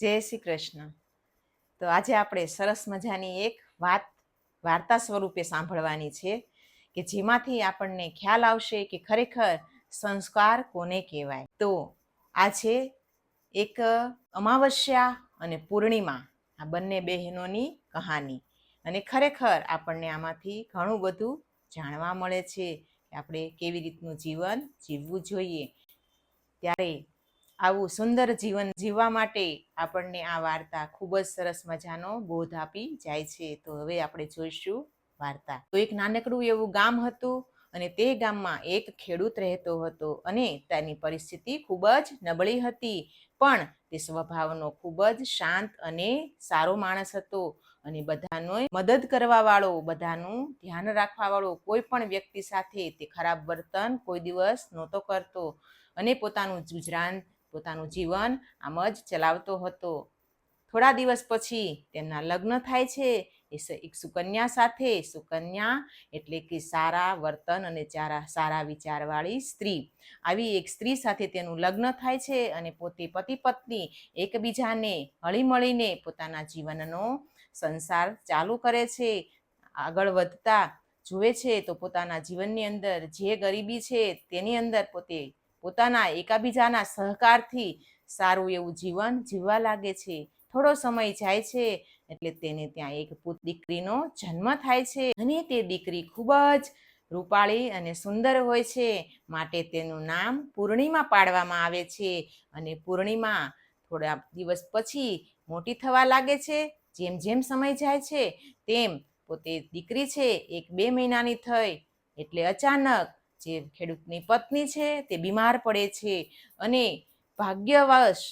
જય શ્રી કૃષ્ણ. તો આજે આપણે સરસ મજાની એક વાત, વાર્તા સ્વરૂપે સાંભળવાની છે કે જેમાંથી આપણને ખ્યાલ આવશે કે ખરેખર સંસ્કાર કોને કહેવાય. તો આ છે એક અમાવસ્યા અને પૂર્ણિમા, આ બંને બહેનોની કહાની. અને ખરેખર આપણને આમાંથી ઘણું બધું જાણવા મળે છે કે આપણે કેવી રીતનું જીવન જીવવું જોઈએ. ત્યારે આવું સુંદર જીવન જીવવા માટે આપણને આ વાર્તા ખૂબ જ સરસ મજાનો બોધ આપી જાય છે. તો હવે આપણે જોઈશું વાર્તા. તો એક નાનકડું એવું ગામ હતું અને તે ગામમાં એક ખેડૂત રહેતો હતો અને તેની પરિસ્થિતિ ખૂબ જ નબળી હતી. પણ તે સ્વભાવનો ખૂબ જ શાંત અને સારો માણસ હતો અને બધાનો મદદ કરવા વાળો બધાનું ધ્યાન રાખવા વાળો કોઈ પણ વ્યક્તિ સાથે તે ખરાબ વર્તન કોઈ દિવસ નહોતો કરતો અને પોતાનું ગુજરાન પોતાનું જીવન આમ જ ચલાવતો હતો. થોડા દિવસ પછી તેમના લગ્ન થાય છે. એ એક સુકન્યા સાથે. સુકન્યા એટલે કે સારા વર્તન અને ચારા, સારા વિચારવાળી સ્ત્રી. આવી એક સ્ત્રી સાથે તેનું લગ્ન થાય છે અને પોતે પતિ પત્ની એકબીજાને હળીમળીને પોતાના જીવનનો સંસાર ચાલુ કરે છે. આગળ વધતા જુએ છે તો પોતાના જીવનની અંદર જે ગરીબી છે તેની અંદર પોતે પોતાના એકાબીજાના સહકારથી સારું એવું જીવન જીવવા લાગે છે. થોડો સમય જાય છે એટલે તેને ત્યાં એક પુત દીકરીનો જન્મ થાય છે અને તે દીકરી ખૂબ જ રૂપાળી અને સુંદર હોય છે. માટે તેનું નામ પૂર્ણિમા પાડવામાં આવે છે અને પૂર્ણિમા થોડા દિવસ પછી મોટી થવા લાગે છે. જેમ જેમ સમય જાય છે તેમ પોતે દીકરી છે, એક બે મહિનાની થઈ એટલે અચાનક જે ખેડૂતની પત્ની છે તે બીમાર પડે છે અને ભાગ્યવશ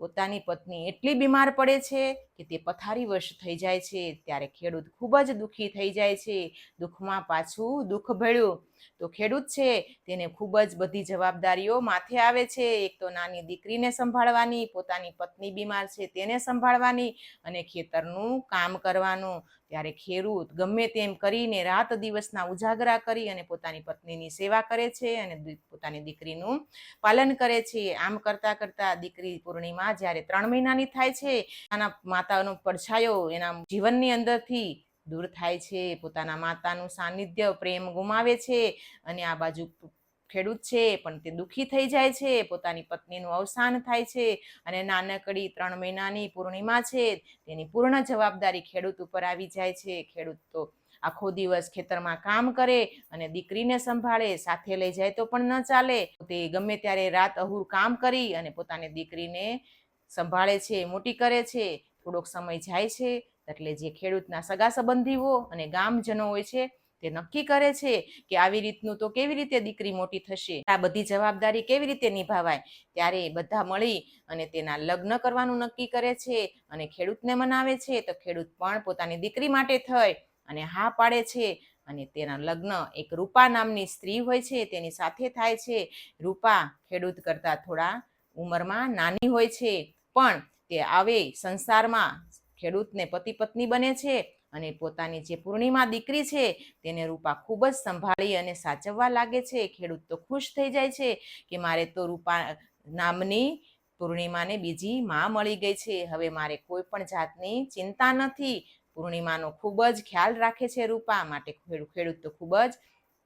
પોતાની પત્ની એટલી બીમાર પડે છે કે તે પથારીવશ થઈ જાય છે, ત્યારે ખેડૂત ખૂબ જ દુઃખી થઈ જાય છે, દુઃખમાં પાછું દુઃખ ભળ્યું. તો ખેડૂત છે તેને ખૂબ જ બધી જવાબદારીઓ માથે આવે છે, એક તો નાની દીકરીને સંભાળવાની, પોતાની પત્ની બીમાર છે તેને સંભાળવાની અને ખેતરનું કામ કરવાનું. ત્યારે ખેડૂત ગમે તેમ કરીને રાત દિવસના ઉજાગરા કરી અને પોતાની પત્નીની સેવા કરે છે અને પોતાની દીકરીનું પાલન કરે છે. આમ કરતા કરતા દીકરી પૂર્ણિમા જ્યારે ત્રણ મહિનાની થાય છે આના માતાનો પડછાયો એના જીવનની અંદરથી દૂર થાય છે. પોતાના માતાનું સાનિધ્ય પ્રેમ ગુમાવે છે અને આ બાજુ ખેડૂત છે, પણ તે દુઃખી થઈ જાય છે, પોતાની પત્નીનું અવસાન થાય છે અને નાનકડી ત્રણ મહિનાની પૂર્ણિમા છે, તેની પૂર્ણ જવાબદારી ખેડૂત ઉપર આવી જાય છે. ખેડૂત તો આખો દિવસ ખેતરમાં કામ કરે અને દીકરીને સંભાળે, સાથે લઈ જાય તો પણ ન ચાલે. તે ગમે ત્યારે રાત અહુર કામ કરી અને પોતાની દીકરીને સંભાળે છે, મોટી કરે છે. થોડોક સમય જાય છે, એટલે જે ખેડૂતના સગા સંબંધીઓ અને ગામજનો હોય છે તે નક્કી કરે છે કે આવી રીતનું તો કેવી રીતે દીકરી મોટી થશે? આ બધી જવાબદારી કેવી રીતે નિભાવાય? ત્યારે બધા મળી અને તેના લગ્ન કરવાનું નક્કી કરે છે અને ખેડૂતને મનાવે છે. તો ખેડૂત પણ પોતાની દીકરી માટે થઈ અને હા પાડે છે અને તેના લગ્ન એક રૂપા નામની સ્ત્રી હોય છે, તેની સાથે થાય છે. રૂપા ખેડૂત કરતા થોડા ઉંમરમાં નાની હોય છે, પણ તે આવે સંસારમાં ખેડૂતને પતિ પત્ની બને છે. અને પોતાની જે પૂર્ણિમા દીકરી છે, તેને રૂપા ખૂબ જ સંભાળી અને સાચવવા લાગે છે. ખેડૂત તો ખુશ થઈ જાય છે કે મારે તો રૂપા નામની પૂર્ણિમાને બીજી માં મળી ગઈ છે. હવે મારે કોઈ પણ જાતની ચિંતા નથી. પૂર્ણિમાનો ખૂબ જ ખ્યાલ રાખે છે રૂપા, માટે ખેડૂ- ખેડૂત તો ખૂબ જ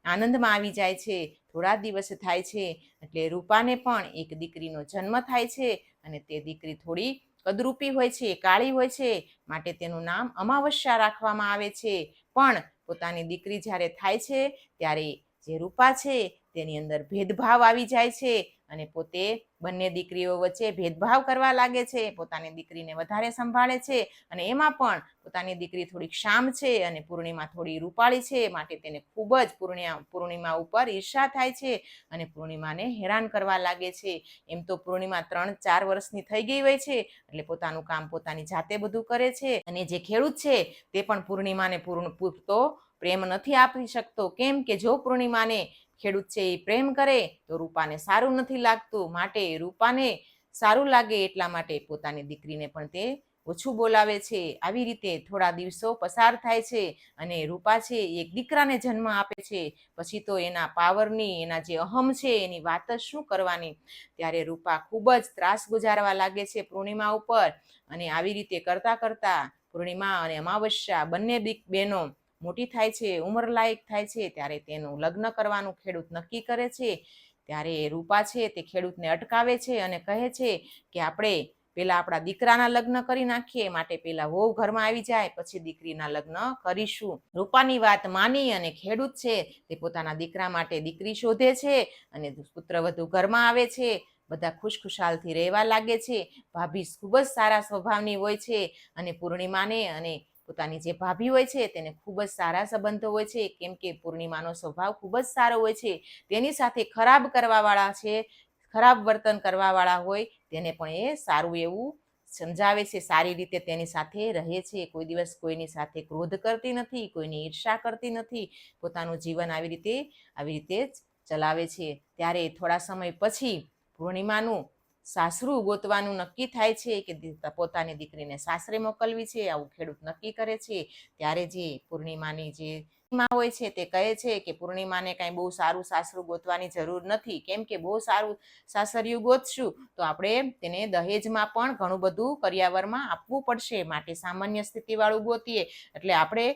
આનંદમાં આવી જાય છે. થોડા દિવસ થાય છે એટલે રૂપાને પણ એક દીકરીનો જન્મ થાય છે અને તે દીકરી થોડી કદરૂપી હોય છે, કાળી હોય છે, માટે તેનું નામ અમાવસ્યા રાખવામાં આવે છે. પણ પોતાની દીકરી જ્યારે થાય છે, ત્યારે જે રૂપા છે, તેની અંદર ભેદભાવ આવી જાય છે અને પોતે બંને દીકરીઓ વચ્ચે ભેદભાવ કરવા લાગે છે, પોતાની દીકરીને વધારે સંભાળે છે અને એમાં પણ પોતાની દીકરી થોડીક શામ છે અને પૂર્ણિમા થોડી રૂપાળી છે, માટે તેને ખૂબ જ પૂર્ણિમા પૂર્ણિમા ઉપર ઈર્ષા થાય છે અને પૂર્ણિમાને હેરાન કરવા લાગે છે. એમ તો પૂર્ણિમા ત્રણ, ચાર વર્ષની થઈ ગઈ હોય છે, એટલે પોતાનું કામ પોતાની જાતે બધું કરે છે અને જે ખેડૂત છે તે પણ પૂર્ણિમાને પૂર્ણ, પૂરતો પ્રેમ નથી આપી શકતો. કેમ કે જો પૂર્ણિમાને ખેડૂત છે એ પ્રેમ કરે તો રૂપાને સારું નથી લાગતું. માટે રૂપાને સારું લાગે એટલા માટે પોતાની દીકરીને પણ તે ઓછું બોલાવે છે. આવી રીતે થોડા દિવસો પસાર થાય છે અને રૂપા છે એક દીકરાને જન્મ આપે છે. પછી તો એના પાવરની, એના જે અહમ છે એની વાત જ શું કરવાની? ત્યારે રૂપા ખૂબ જ ત્રાસ ગુજારવા લાગે છે પૂર્ણિમા ઉપર અને આવી રીતે કરતા કરતા પૂર્ણિમા અને અમાવસ્યા બંને દીક બહેનો મોટી થાય છે, ઉંમરલાયક થાય છે, ત્યારે તેનું લગ્ન કરવાનું ખેડૂત નક્કી કરે છે. ત્યારે રૂપા છે તે ખેડૂતને અટકાવે છે અને કહે છે કે આપણે પેલા આપણા દીકરાના લગ્ન કરી નાખીએ, માટે પેલા વહુ ઘરમાં આવી જાય, પછી દીકરીના લગ્ન કરીશું. રૂપાની વાત માની અને ખેડૂત છે તે પોતાના દીકરા માટે દીકરી શોધે છે અને પુત્રવધુ ઘરમાં આવે છે. બધા ખુશખુશાલથી રહેવા લાગે છે. ભાભી ખૂબ જ સારા સ્વભાવની હોય છે અને પૂર્ણિમાને અને પોતાની જે ભાભી હોય છે, તેને ખૂબ જ સારા સંબંધો હોય છે, કેમ કે પૂર્ણિમાનો સ્વભાવ ખૂબ જ સારો હોય છે, તેની સાથે ખરાબ કરવાવાળા છે, ખરાબ વર્તન કરવાવાળા હોય, તેને પણ એ સારું એવું સમજાવે છે, સારી રીતે તેની સાથે રહે છે, કોઈ દિવસ કોઈની સાથે ક્રોધ કરતી નથી, કોઈની ઈર્ષા કરતી નથી, પોતાનું જીવન આવી રીતે આવી રીતે જ ચલાવે છે. ત્યારે થોડા સમય પછી પૂર્ણિમાનું સાસરું ગોતવાનું નક્કી થાય છે કે પોતાની દીકરીને સાસરે મોકલવી છે, આવું ખેડૂત નક્કી કરે છે, ત્યારે જે પૂર્ણિમાની જે માં હોય છે તે કહે છે કે પૂર્ણિમાને કાંઈ બહુ સારું સાસરું ગોતવાની જરૂર નથી. કેમ કે બહુ સારું સાસરિયું ગોતશું, તો આપણે તેને દહેજમાં પણ ઘણું બધું કરિયાવરમાં આપવું પડશે, માટે સામાન્ય સ્થિતિવાળું ગોતીએ, એટલે આપણે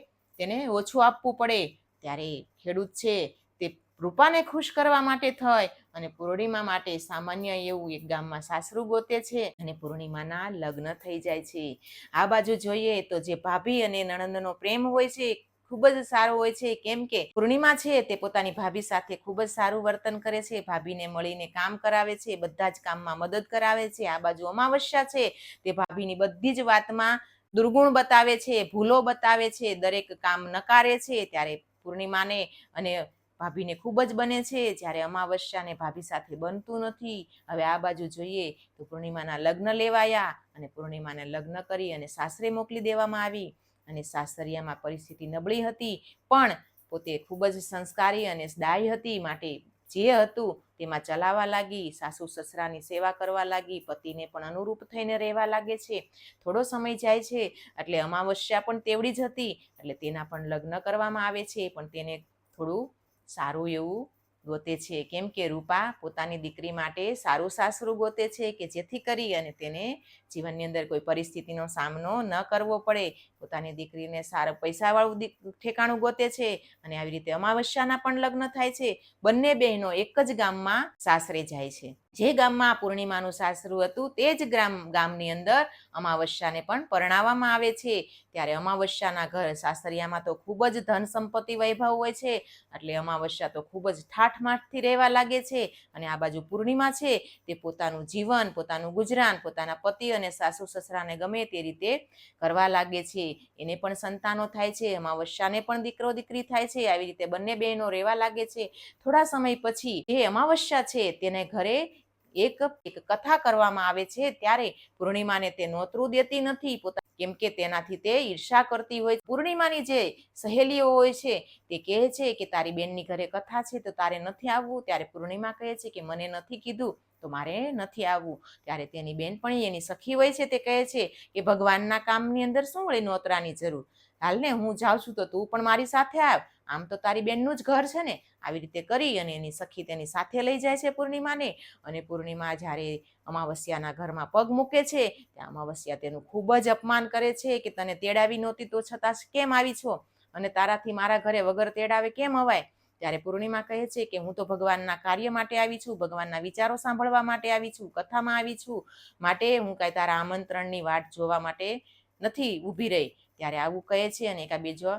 તેને ઓછું આપવું પડે. ત્યારે ખેડૂત છે તે રૂપાને ખુશ કરવા માટે થઈ અને પૂર્ણિમા માટે સામાન્ય એવું એક ગામમાં સાસરું ગોતે છે અને પૂર્ણિમાના લગ્ન થઈ જાય છે. આ બાજુ જોઈએ તો જે ભાભી અને નણંદનો પ્રેમ હોય છે ખૂબ જ સારો હોય છે. કેમ કે પૂર્ણિમા છે તે પોતાની ભાભી સાથે ખૂબ જ સારું વર્તન કરે છે. ભાભીને મળીને કામ કરાવે છે, બધા જ કામમાં મદદ કરાવે છે. આ બાજુ અમાવસ્યા છે તે ભાભીની બધી જ વાતમાં દુર્ગુણ બતાવે છે, ભૂલો બતાવે છે, દરેક કામ નકારે છે. ત્યારે પૂર્ણિમાને અને ભાભીને ખૂબ જ બને છે. જ્યારે અમાવસ્યાને ભાભી સાથે બનતું નથી. હવે આ બાજુ જોઈએ તો પૂર્ણિમાના લગ્ન લેવાયા અને પૂર્ણિમાને લગ્ન કરી અને સાસરે મોકલી દેવામાં આવી અને સાસરિયામાં પરિસ્થિતિ નબળી હતી. પણ પોતે ખૂબ જ સંસ્કારી અને દાય હતી. માટે જે હતું તેમાં ચલાવવા લાગી, સાસુ સસરાની સેવા કરવા લાગી, પતિને પણ અનુરૂપ થઈને રહેવા લાગે છે. થોડો સમય જાય છે એટલે અમાવસ્યા પણ તેવડી જ હતી. એટલે તેના પણ લગ્ન કરવામાં આવે છે. પણ તેને થોડું સારું એવું ગોતે છે. કેમ કે રૂપા પોતાની દીકરી માટે સારું સાસરું ગોતે છે કે જેથી કરી અને તેને જીવનની અંદર કોઈ પરિસ્થિતિનો સામનો ન કરવો પડે. પોતાની દીકરીને સારા પૈસાવાળું ઠેકાણું ગોતે છે અને આવી રીતે અમાવસ્યાના પણ લગ્ન થાય છે. બંને બહેનો એક જ ગામમાં સાસરે જાય છે. જે ગામમાં પૂર્ણિમાનું સાસરું હતું, તે જ ગ્રામ, ગામની અંદર અમાવસ્યાને પણ પરણાવવામાં આવે છે. ત્યારે અમાવસ્યાના ઘર સાસરિયામાં તો ખૂબ જ ધન સંપત્તિ વૈભવ હોય છે, એટલે અમાવસ્યા તો ખૂબ જ ઠાઠમાઠથી રહેવા લાગે છે. અને આ બાજુ પૂર્ણિમા છે, તે પોતાનું જીવન, પોતાનું ગુજરાન, પોતાના પતિ અને સાસુ સસરાને ગમે તે રીતે કરવા લાગે છે. એને પણ સંતાનો થાય છે, અમાવસ્યાને પણ દીકરો દીકરી થાય છે, આવી રીતે બંને બહેનો રહેવા લાગે છે. થોડા સમય પછી જે અમાવસ્યા છે, તેને ઘરે એક એક કથા કરવામાં આવે છે ત્યારે પૂર્ણિમાને તે નોતરું દેતી નથી. પોતા કેમ કે તેનાથી તે ઈર્ષા કરતી હોય પૂર્ણિમાની જે સહેલીઓ હોય છે તે કહે છે કે તારી બેનની ઘરે કથા છે તો તારે નથી આવવું. ત્યારે પૂર્ણિમા કહે છે કે મને નથી કીધું તો મારે નથી આવવું. ત્યારે તેની બેનપણી એની સખી હોય છે તે કહે છે કે ભગવાનના કામની અંદર શું વળી નોતરાની જરૂર? હાલ ને, હું જાઉં છું તો તું પણ મારી સાથે આવ. આમ તો તારી બેનનું જ ઘર છે ને. આવી રીતે કરી અને એની સખી તેની સાથે લઈ જાય છે પૂર્ણિમાને. અને પૂર્ણિમા જ્યારે અમાવસ્યાના ઘરમાં પગ મૂકે છે ત્યાં અમાવસ્યા તેનું ખૂબ જ અપમાન કરે છે કે તને તેડાવી નહોતી તો છતાં કેમ આવી છો? અને તારાથી મારા ઘરે વગર તેડાવે કેમ અવાય? ત્યારે પૂર્ણિમા કહે છે કે, હું તો ભગવાનના કાર્ય માટે આવી છું, ભગવાનના વિચારો સાંભળવા માટે આવી છું, કથામાં આવી છું. માટે હું કાંઈ તારા આમંત્રણની વાટ જોવા માટે નથી ઊભી રહી. ત્યારે આવું કહે છે અને એકા બીજો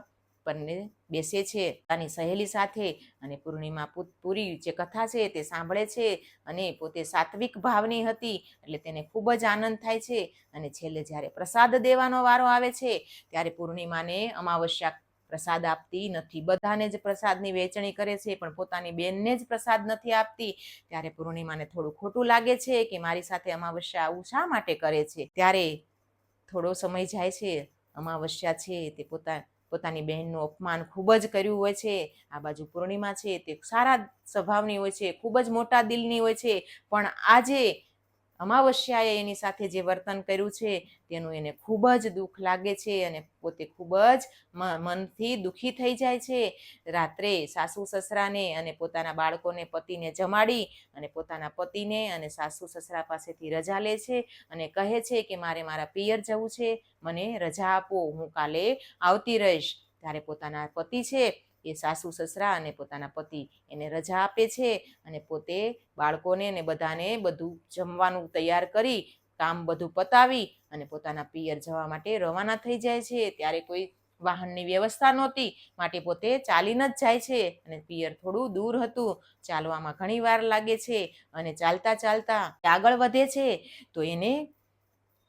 બંને બેસે છે. પોતાની સહેલી સાથે અને પૂર્ણિમા પૂરી જે કથા છે તે સાંભળે છે અને પોતે સાત્વિક ભાવની હતી એટલે તેને ખૂબ જ આનંદ થાય છે. અને છેલ્લે જ્યારે પ્રસાદ દેવાનો વારો આવે છે ત્યારે પૂર્ણિમાને અમાવસ્યા પ્રસાદ આપતી નથી. બધાને જ પ્રસાદની વહેંચણી કરે છે પણ પોતાની બેનને જ પ્રસાદ નથી આપતી. ત્યારે પૂર્ણિમાને થોડું ખોટું લાગે છે કે મારી સાથે અમાવસ્યા આવું શા માટે કરે છે? ત્યારે થોડો સમય જાય છે. અમાવસ્યા છે, તે પોતા, પોતાની બહેનનું અપમાન ખૂબ જ કર્યું હોય છે. આ બાજુ પૂર્ણિમા છે, તે સારા સ્વભાવની હોય છે, ખૂબ જ મોટા દિલની હોય છે. પણ આજે અમાવસ્યાએ એની સાથે જે વર્તન કર્યું છે, તેનું એને ખૂબ જ દુઃખ લાગે છે અને પોતે ખૂબ જ મનથી દુઃખી થઈ જાય છે. રાત્રે સાસુ સસરાને અને પોતાના બાળકોને પતિને જમાડી અને પોતાના પતિને અને સાસુ સસરા પાસેથી રજા લે છે અને કહે છે કે મારે મારા પિયર જવું છે, મને રજા આપો, હું કાલે આવતી રહીશ. ત્યારે પોતાના પતિ છે એ સાસુ સસરા અને પોતાના પતિ એને રજા આપે છે અને પોતે બાળકોને ને બધાને બધું જમવાનું તૈયાર કરી, કામ બધું પતાવી અને પોતાના પિયર જવા માટે રવાના થઈ જાય છે. ત્યારે કોઈ વાહનની વ્યવસ્થા નહોતી, માટે પોતે ચાલીને જ જાય છે અને પિયર થોડું દૂર હતું. ચાલવામાં ઘણી વાર લાગે છે અને ચાલતા ચાલતા આગળ વધે છે. તો એને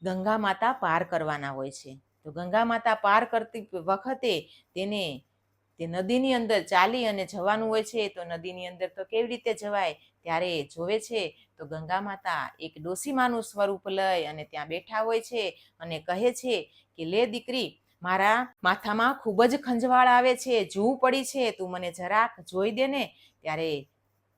ગંગા માતા પાર કરવાના હોય છે. તો ગંગા માતા પાર કરતી વખતે તેને તે નદીની અંદર ચાલી અને જવાનું હોય છે, તો નદીની અંદર તો કેવી રીતે જવાય? ત્યારે જોવે છે, તો ગંગા માતા એક ડોસીમાનું સ્વરૂપ લઈ અને ત્યાં બેઠા હોય છે અને કહે છે કે, લે દીકરી, મારા માથામાં ખૂબ જ ખંજવાળ આવે છે જૂ પડી છે, તું મને જરાક જોઈ દે ને. ત્યારે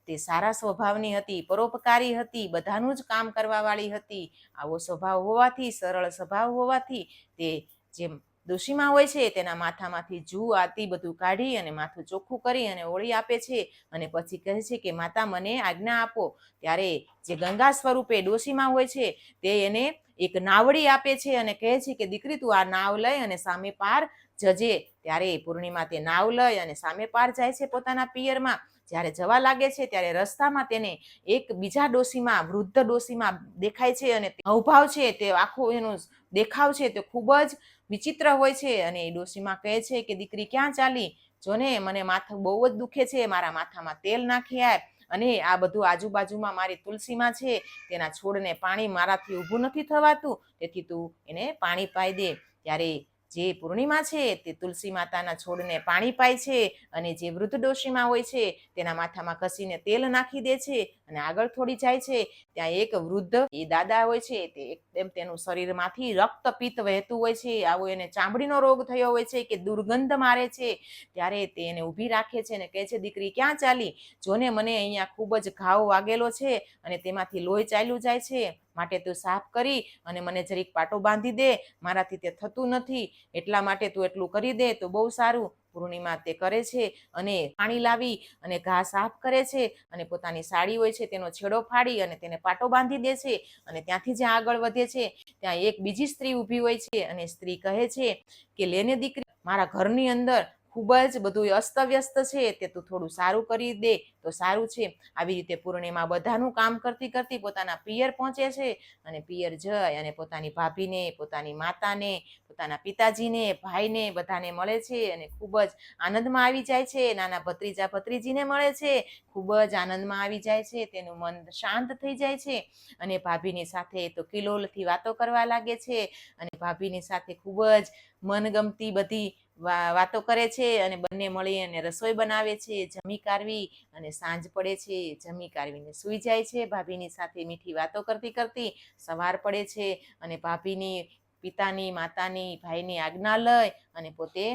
તે સારા સ્વભાવની હતી, પરોપકારી હતી, બધાનું જ કામ કરવાવાળી હતી. આવો સ્વભાવ હોવાથી, સરળ સ્વભાવ હોવાથી તે જે દોશીમાં હોય છે, તેના માથામાંથી જૂ આતી બધું કાઢી અને માથું ચોખ્ખું કરી અને ઓળી આપે છે અને પછી કહે છે કે, માતા, મને આજ્ઞા આપો. ત્યારે જે ગંગા સ્વરૂપે ડોશીમાં હોય છે, તે એને એક નાવડી આપે છે અને કહે છે કે, દીકરી, તું આ નાવ લઈ અને સામે પાર જજે. ત્યારે પૂર્ણિમા તે નાવ લઈ અને સામે પાર જાય છે પોતાના પિયરમાં. જ્યારે જવા લાગે છે, ત્યારે રસ્તામાં તેને એક બીજા ડોશીમાં વૃદ્ધ ડોશીમાં દેખાય છે અને હાવભાવ છે, તે આખું એનું દેખાવ છે, તે ખૂબ જ વિચિત્ર હોય છે અને એ ડોશીમાં કહે છે કે, દીકરી, ક્યાં ચાલી? જોને, મને માથું બહુ જ દુખે છે, મારા માથામાં તેલ નાખી આપ અને આ બધું આજુબાજુમાં મારી તુલસીમાં છે, તેના છોડને પાણી મારાથી ઊભું નથી થવાતું, તેથી તું એને પાણી પાઈ દે. ત્યારે જે પૂર્ણિમા છે, તે તુલસી માતાના છોડને પાણી પાય છે અને જે વૃદ્ધ ડોશીમાં હોય છે, તેના માથામાં ઘસીને તેલ નાખી દે છે અને આગળ થોડી જાય છે, ત્યાં એક વૃદ્ધ એ દાદા હોય છે, તે એકદમ તેનું શરીરમાંથી રક્તપિત્ત વહેતું હોય છે, આવો એને ચામડીનો રોગ થયો હોય છે કે દુર્ગંધ મારે છે, ત્યારે તે એને ઊભી રાખે છે અને કહે છે, દીકરી, ક્યાં ચાલી? જોને મને અહીંયા ખૂબ જ ઘાવ વાગેલો છે અને તેમાંથી લોહી ચાલ્યું જાય છે, માટે તું સાફ કરી અને મને જરીક પાટો બાંધી દે, મારાથી તે થતું નથી, એટલા માટે તું એટલું કરી દે, તો બહુ સારું. પૂર્ણિમા તે કરે છે અને પાણી લાવી અને ઘા સાફ કરે છે અને પોતાની સાડી હોય છે તેનો છેડો ફાડી અને તેને પાટો બાંધી દે છે અને ત્યાંથી જ્યાં આગળ વધે છે, ત્યાં એક બીજી સ્ત્રી ઊભી હોય છે અને સ્ત્રી કહે છે કે, લેને દીકરી, મારા ઘરની અંદર ખૂબ જ બધું અસ્તવ્યસ્ત છે, તે તું થોડું સારું કરી દે, તો સારું છે. આવી રીતે પૂર્ણિમા બધાનું કામ કરતી કરતી પોતાના પિયર પહોંચે છે અને પિયર જઈ અને પોતાની ભાભીને, પોતાની માતાને, પોતાના પિતાજીને, ભાઈને બધાને મળે છે અને ખૂબ જ આનંદમાં આવી જાય છે. નાના ભત્રીજા ભત્રીજીને મળે છે, ખૂબ જ આનંદમાં આવી જાય છે, તેનું મન શાંત થઈ જાય છે અને ભાભીની સાથે તો કિલોલથી વાતો કરવા લાગે છે અને ભાભીની સાથે ખૂબ જ મનગમતી બધી વાતો કરે છે અને બંને મળી અને રસોઈ બનાવે છે, જમી કાઢવી અને સાંજ પડે છે, જમી કાઢવીને સૂઈ જાય છે. ભાભીની સાથે મીઠી વાતો કરતી કરતી સવાર પડે છે અને ભાભીની પિતાની, માતાની, ભાઈની આજ્ઞા લઈ અને પોતે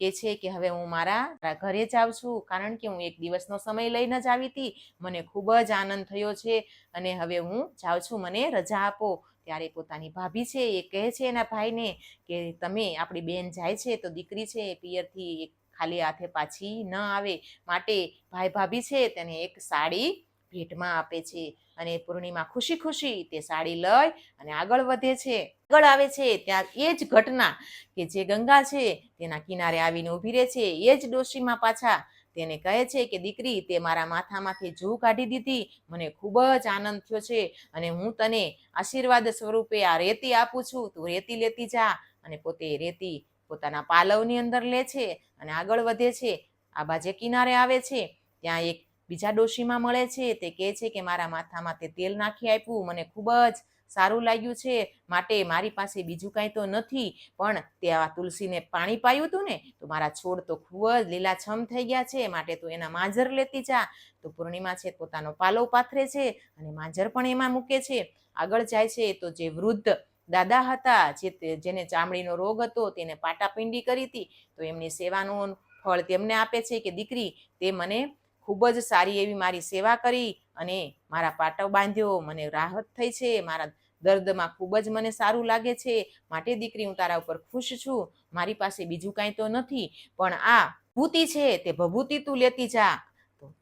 કે છે કે હવે હું મારા ઘરે જાઉં છું. કારણ કે હું એક દિવસનો સમય લઈને જ આવી હતી. મને ખૂબ જ આનંદ થયો છે અને હવે હું જાઉં છું. મને રજા આપો. ત્યારે પોતાની ભાભી છે એ કહે છે એના ભાઈને કે તમે, આપણી બેન જાય છે તો દીકરી છે એ પિયરથી એક ખાલી હાથે પાછી ન આવે, માટે ભાઈ ભાભી છે તેને એક સાડી ભેટમાં આપે છે અને પૂર્ણિમા ખુશી ખુશી તે સાડી લઈ અને આગળ વધે છે. આગળ આવે છે ત્યાં એ જ ઘટના કે જે ગંગા છે તેના કિનારે આવીને ઊભી રહે છે, એ જ ડોશીમાં પાછા તેને કહે છે કે, દીકરી, તે મારા માથામાંથી જૂ કાઢી દીધી, મને ખૂબ જ આનંદ થયો છે અને હું તને આશીર્વાદ સ્વરૂપે આ રેતી આપું છું. તું રેતી લેતી જા અને પોતે રેતી પોતાના પાલવની અંદર લે છે અને આગળ વધે છે. આ બાજે કિનારે આવે છે. ત્યાં એક બીજા ડોશીમાં મળે છે. તે કહે છે કે, મારા માથામાં તે તેલ નાખી આપ્યું. મને ખૂબ જ સારું લાગ્યું છે. માટે મારી પાસે બીજું કાંઈ તો નથી. પણ તે આ તુલસીને પાણી પાયું હતું ને, તો મારા છોડ તો ખૂબ જ લીલાછમ થઈ ગયા છે. માટે તું એના માજર લેતી જા. તો પૂર્ણિમા છે પોતાનો પાલવ પાથરે છે અને માંજર પણ એમાં મૂકે છે. આગળ જાય છે તો જે વૃદ્ધ દાદા હતા, જે જેને ચામડીનો રોગ હતો, તેને પાટાપિંડી કરી હતી. તો એમની સેવાનું ફળ તેમને આપે છે કે દીકરી, તે મને ખૂબ જ સારી એવી મારી સેવા કરી અને મારા પાટો બાંધ્યો, મને રાહત થઈ છે, મારા દર્દમાં ખૂબ જ મને સારું લાગે છે. માટે દીકરી, હું તારા ઉપર ખુશ છું. મારી પાસે બીજું કાંઈ તો નથી, પણ આ ભૂતિ છે, તે ભભૂતિ તું લેતી જા.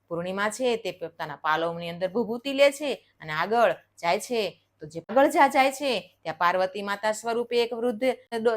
પૂર્ણિમા છે, તે પોતાના પાલવની અંદર ભભૂતિ લે છે અને આગળ જાય છે. તો જે આગળ જ્યાં છે, ત્યાં પાર્વતી માતા સ્વરૂપે એક વૃદ્ધ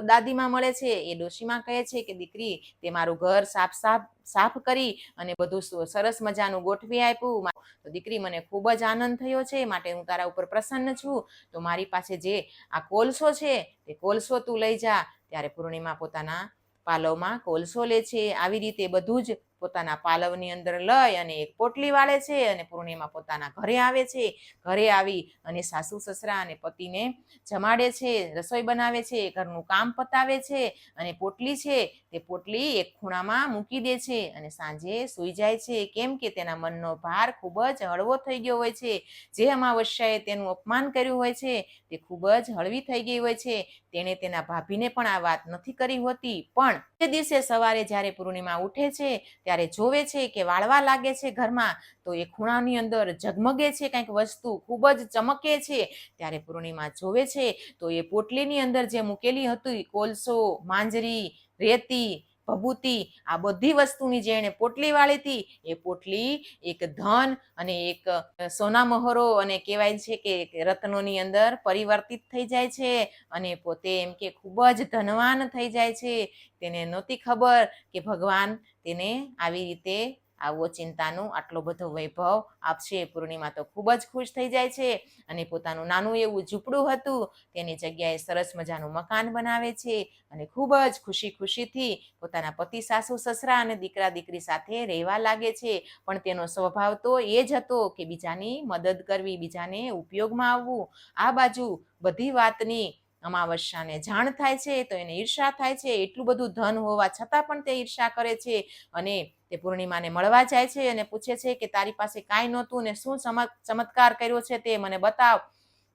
દાદીમાં મળે છે. એ ડોશીમાં કહે છે કે, દીકરી, તે મારું ઘર સાફ સાફ સાફ કરી અને બધું સરસ મજાનું ગોઠવી આપ્યું. તો દીકરી, મને ખૂબ જ આનંદ થયો છે, માટે હું તારા ઉપર પ્રસન્ન છું. તો મારી પાસે જે આ કોલસો છે, તે કોલસો તું લઈ જા. ત્યારે પૂર્ણિમા પોતાના પાલવમાં કોલસો લે છે. આવી રીતે બધું જ પોતાના પાલવની અંદર લઈ અને એક પોટલી વાળે છે અને પૂર્ણિમા પોતાના ઘરે આવે છે. ઘરે આવી અને સાસુ, સસરા અને પતિને જમાડે છે, રસોઈ બનાવે છે, ઘરનું કામ પતાવે છે અને પોટલી છે તે પોટલી એક ખૂણામાં મૂકી દે છે અને સાંજે સૂઈ જાય છે. કેમ કે તેના મનનો ભાર ખૂબ જ હળવો થઈ ગયો હોય છે. જે અમાવસ્યાએ તેનું અપમાન કર્યું હોય છે તે ખૂબ જ હળવી થઈ ગઈ હોય છે. તેણે તેના ભાભીને પણ આ વાત નથી કરી હોતી. પણ તે દિવસે સવારે જ્યારે પૂર્ણિમા ઉઠે છે ત્યારે જોવે છે કે વાળવા લાગે છે ઘરમાં, તો એ ખૂણાની અંદર ઝગમગે છે કંઈક વસ્તુ, ખૂબ જ ચમકે છે. ત્યારે પૂર્ણિમા જોવે છે, તો એ પોટલીની અંદર જે મૂકેલી હતી, કોલસો, માંજરી, રેતી ભભૂતિ. આ બધી વસ્તુની જે એને પોટલી વાળી હતી, એ પોટલી એક ધન અને એક સોના મહોરો અને કહેવાય છે કે રત્નોની અંદર પરિવર્તિત થઈ જાય છે અને પોતે એમ કે ખૂબ જ ધનવાન થઈ જાય છે. તેને નહોતી ખબર કે ભગવાન તેને આવી રીતે આવો ચિંતાનું આટલો બધો વૈભવ આપશે પૂર્ણિમા તો ખૂબ જ ખુશ થઈ જાય છે અને પોતાનું નાનું એવું ઝૂંપડું હતું, તેની જગ્યાએ સરસ મજાનું મકાન બનાવે છે અને ખૂબ જ ખુશી ખુશીથી પોતાના પતિ, સાસુ, સસરા અને દીકરા, દીકરી સાથે રહેવા લાગે છે. પણ તેનો સ્વભાવ તો એ જ હતો કે બીજાની મદદ કરવી, બીજાને ઉપયોગમાં આવવું. આ બાજુ બધી વાતની અમાવસ્યાને જાણ થાય છે, તો એને ઈર્ષા થાય છે. એટલું બધું ધન હોવા છતાં પણ તે ઈર્ષા કરે છે અને તે પૂર્ણિમાને મળવા જાય છે અને પૂછે છે કે તારી પાસે કાંઈ નહોતું ને શું ચમત્કાર કર્યો છે તે મને બતાવ.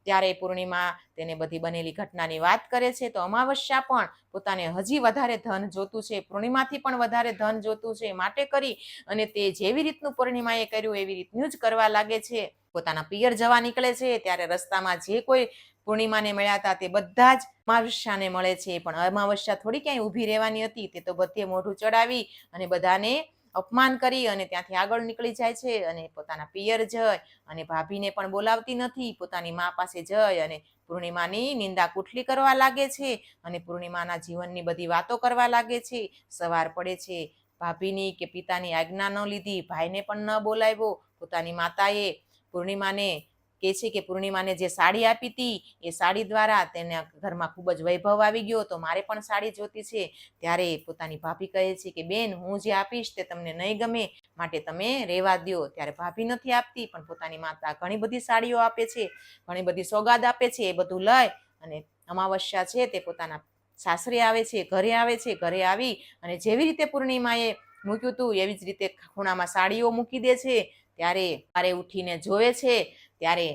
ત્યારે પૂર્ણિમા તેને બધી બનેલી ઘટનાની વાત કરે છે. તો અમાવસ્યા પણ પોતાને હજી વધારે ધન જોતું છે, પૂર્ણિમાથી પણ વધારે ધન જોતું છે માટે કરી અને તે જેવી રીતનું પૂર્ણિમાએ કર્યું એવી રીતનું જ કરવા લાગે છે. પોતાના પિયર જવા નીકળે છે, ત્યારે રસ્તામાં જે કોઈ પૂર્ણિમાને મળ્યા હતા તે બધા જ અમાવસ્યાને મળે છે. પણ અમાવસ્યા થોડી ક્યાંય ઊભી રહેવાની હતી, તે તો બધે મોઢું ચડાવી અને બધાને અપમાન કરી અને ત્યાંથી આગળ નીકળી જાય છે અને પોતાના પિયર જય અને ભાભીને પણ બોલાવતી નથી. પોતાની મા પાસે જઈ અને પૂર્ણિમાની નિંદા કુઠલી કરવા લાગે છે અને પૂર્ણિમાના જીવનની બધી વાતો કરવા લાગે છે. સવાર પડે છે, ભાભીની કે પિતાની આજ્ઞા ન લીધી, ભાઈને પણ ન બોલાવ્યો, પોતાની માતાએ પૂર્ણિમાને કહે છે કે પૂર્ણિમાને જે સાડી આપી હતી, એ સાડી દ્વારા તેના ઘરમાં ખૂબ જ વૈભવ આવી ગયો. તો મારે પણ સાડી જોતી છે. ત્યારે પોતાની ભાભી કહે છે કે, બેન, હું જે આપીશ તે તમને નહીં ગમે, માટે તમે રહેવા દ્યો. ત્યારે ભાભી નથી આપતી, પણ પોતાની માતા ઘણી બધી સાડીઓ આપે છે, ઘણી બધી સોગાદ આપે છે, એ બધું લઈ અને અમાવસ્યા છે તે પોતાના સાસરે આવે છે, ઘરે આવે છે, ઘરે આવી અને જેવી રીતે પૂર્ણિમાએ મૂક્યું હતું એવી જ રીતે ખૂણામાં સાડીઓ મૂકી દે છે. ત્યારે મારે ઉઠીને જોવે છે, ત્યારે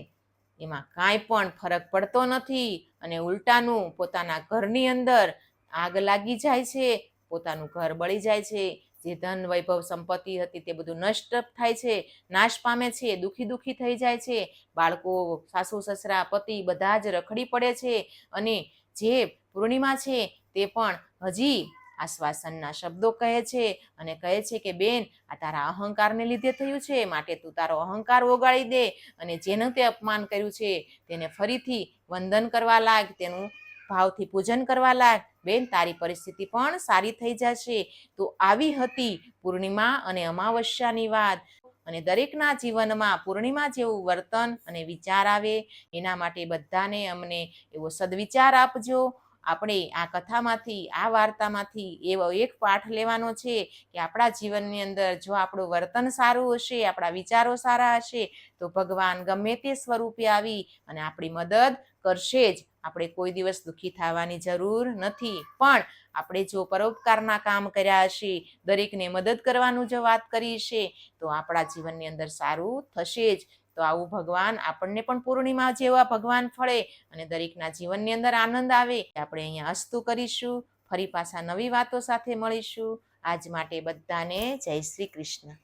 એમાં કાંઈ પણ ફરક પડતો નથી અને ઉલટાનું પોતાના ઘરની અંદર આગ લાગી જાય છે, પોતાનું ઘર બળી જાય છે, જે ધન, વૈભવ, સંપત્તિ હતી તે બધું નષ્ટ થાય છે, નાશ પામે છે, દુઃખી દુઃખી થઈ જાય છે, બાળકો, સાસુ, સસરા, પતિ બધા જ રખડી પડે છે અને જે પૂર્ણિમા છે તે પણ હજી આશ્વાસનના શબ્દો કહે છે અને કહે છે કે, બેન, આ તારા અહંકારને લીધે થયું છે, માટે તું તારો અહંકાર ઓગાળી દે. અને જેનું તે અપમાન કર્યું છે, તેને ફરીથી વંદન કરવા લાગ, તેનું ભાવથી પૂજન કરવા લાગ. બેન, તારી પરિસ્થિતિ પણ સારી થઈ જશે. તો આવી હતી પૂર્ણિમા અને અમાવસ્યાની વાત. અને દરેકના જીવનમાં પૂર્ણિમા જેવું વર્તન અને વિચાર આવે. એના માટે બધાને અમને એવો સદવિચાર આપજો. આપણે આ કથામાંથી, આ વાર્તામાંથી એવો એક પાઠ લેવાનો છે કે આપણા જીવનની અંદર જો આપણું વર્તન સારું હશે, આપણા વિચારો સારા હશે, તો ભગવાન ગમે તે સ્વરૂપે આવી અને આપણી મદદ કરશે જ. આપણે કોઈ દિવસ દુઃખી થવાની જરૂર નથી. પણ આપણે જો પરોપકારના કામ કર્યા હશે, દરેકને મદદ કરવાનું જો વાત કરી છે તો આપણા જીવનની અંદર સારું થશે જ. તો આવું ભગવાન આપણને પણ પૂર્ણિમા જેવા ભગવાન ફળે અને દરેકના જીવનની અંદર આનંદ આવે આપણે અહીંયા અસ્તુ કરીશું, ફરી પાછા નવી વાતો સાથે મળીશું. આજ માટે બધાને જય શ્રી કૃષ્ણ.